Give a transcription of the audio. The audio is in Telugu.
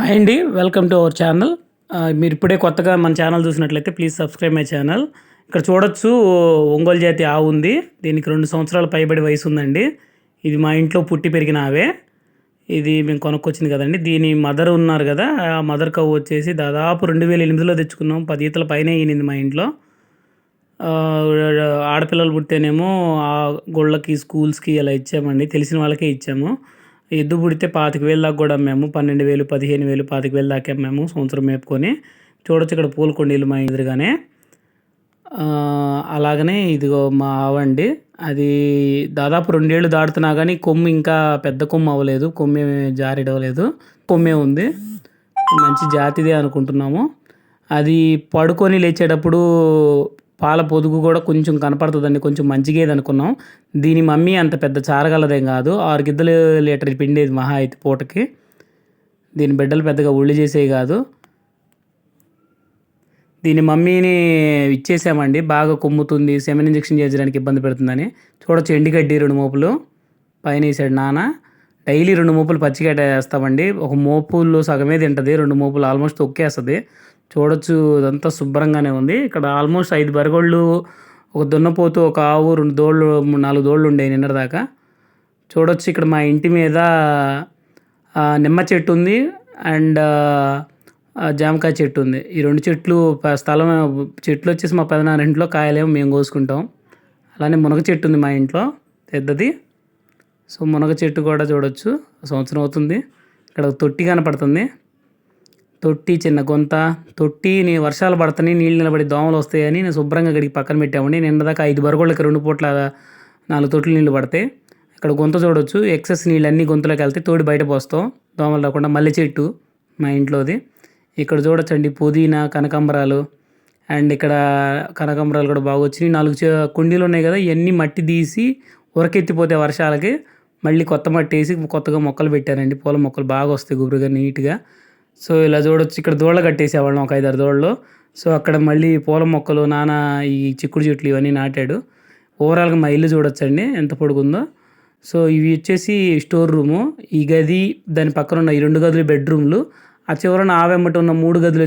హాయ్ అండి వెల్కమ్ టు అవర్ ఛానల్. మీరు ఇప్పుడే కొత్తగా మన ఛానల్ చూసినట్లయితే ప్లీజ్ సబ్స్క్రైబ్ మై ఛానల్. ఇక్కడ చూడొచ్చు ఒంగోలు జాతి ఆవు ఉంది. దీనికి రెండు సంవత్సరాల పైబడి వయసు ఉందండి. ఇది మా ఇంట్లో పుట్టి పెరిగిన ఆవే. ఇది మేము కొనుక్కొచ్చింది కదండి. దీని మదర్ ఉన్నారు కదా ఆ మదర్ కవ్వు వచ్చేసి దాదాపు రెండు వేల ఎనిమిదిలో తెచ్చుకున్నాం. పది ఈతల పైన ఈనింది మా ఇంట్లో. ఆడపిల్లలు పుడితేనేమో ఆ గుళ్ళకి స్కూల్స్కి ఇలా ఇచ్చామండి. తెలిసిన వాళ్ళకే ఇచ్చాము. ఎద్దు పుడితే పాతిక వేలు దాకా కూడా మేము పన్నెండు వేలు పదిహేను వేలు పాతిక వేలు దాకా మేము సంవత్సరం మేపుకొని. చూడొచ్చు ఇక్కడ పూలకొండీలు మా ఎదురుగానే. అలాగనే ఇదిగో మా ఆవండి. అది దాదాపు రెండేళ్ళు దాటుతున్నా కానీ కొమ్ము ఇంకా పెద్ద కొమ్ము అవ్వలేదు. కొమ్మే జారిడవలేదు కొమ్మే ఉంది. మంచి జాతిదే అనుకుంటున్నాము. అది పడుకొని లేచేటప్పుడు పాల పొదుగు కూడా కొంచెం కనపడుతుందండి కొంచెం మంచిగేది అనుకున్నాం దీని మమ్మీ అంత పెద్ద చారగలదేం కాదు. ఆరు గిద్దలు లీటర్ పిండేది మహా అయితే పూటకి. దీని బిడ్డలు పెద్దగా ఒళ్ళు చేసేవి కాదు. దీని మమ్మీని ఇచ్చేసామండి. బాగా కొమ్ముతుంది సెమెన్ ఇంజెక్షన్ చేయించడానికి ఇబ్బంది పెడుతుందని. చూడొచ్చు ఎండిగడ్డి రెండు మోపులు. పైన వేసాడు నాన్న. డైలీ రెండు మోపులు పచ్చిగడ్డ వేస్తామండి ఒక మోపుల్లో సగమే తింటుంది రెండు మోపులు ఆల్మోస్ట్ తొక్కేస్తుంది. చూడొచ్చు ఇదంతా శుభ్రంగానే ఉంది. ఇక్కడ ఆల్మోస్ట్ ఐదు బరగోళ్ళు ఒక దున్నపోతు ఒక ఆవు రెండు దోళ్ళు నాలుగు దోళ్ళు ఉండేవి నిన్నటిదాకా చూడొచ్చు ఇక్కడ మా ఇంటి మీద నిమ్మ చెట్టు ఉంది అండ్ జామకాయ చెట్టు ఉంది. ఈ రెండు చెట్లు ప- స్థలం చెట్లు వచ్చేసి మా పెదనాన్న ఇంట్లో కాయలేమో మేము కోసుకుంటాం. అలానే మునగ చెట్టు ఉంది మా ఇంట్లో పెద్దది. సో మునగ చెట్టు కూడా చూడొచ్చు. సంవత్సరం అవుతుంది. ఇక్కడ ఒక తొట్టి కనపడుతుంది. తొట్టి చిన్న గొంత. తొట్టిని వర్షాలు పడతాయి నీళ్ళు నిలబడి దోమలు వస్తాయని నేను శుభ్రంగా గడికి పక్కన పెట్టామండి. నిన్నదాకా ఐదు బరగోళ్ళకి రెండు పూట్ల నాలుగు తొట్లు నీళ్ళు పడతాయి. ఇక్కడ గొంత చూడొచ్చు. ఎక్సెస్ నీళ్ళు అన్ని గొంతులోకి వెళ్తాయి తోడి బయట పోస్తాం. దోమలు రాకుండా మల్లె చెట్టు మా ఇంట్లోది. ఇక్కడ చూడొచ్చండి పుదీనా కనకాంబరాలు. అండ్ ఇక్కడ కనకాంబరాలు కూడా బాగా వచ్చినాయి. నాలుగు కుండీలు ఉన్నాయి కదా ఇవన్నీ మట్టి తీసి ఉరకెత్తిపోతే వర్షాలకి. మళ్ళీ కొత్త మట్టి వేసి కొత్తగా మొక్కలు పెట్టారండి. పూల మొక్కలు బాగా వస్తాయి గుబురుగా నీట్గా. సో ఇలా చూడొచ్చు. ఇక్కడ దూడలు కట్టేసేవాళ్ళం ఒక ఐదారు దూడలు సో అక్కడ మళ్ళీ పూల మొక్కలు నానా ఈ చిక్కుడు చెట్లు ఇవన్నీ నాటాడు. ఓవరాల్గా మా ఇల్లు చూడొచ్చండి ఎంత పొడుగుందో. సో ఇవి వచ్చేసి స్టోర్ రూము. ఈ గది దాని పక్కన ఉన్న ఈ రెండు గదులు బెడ్రూమ్లు. ఆ చివరన ఆవెమ్మటి ఉన్న మూడు గదులు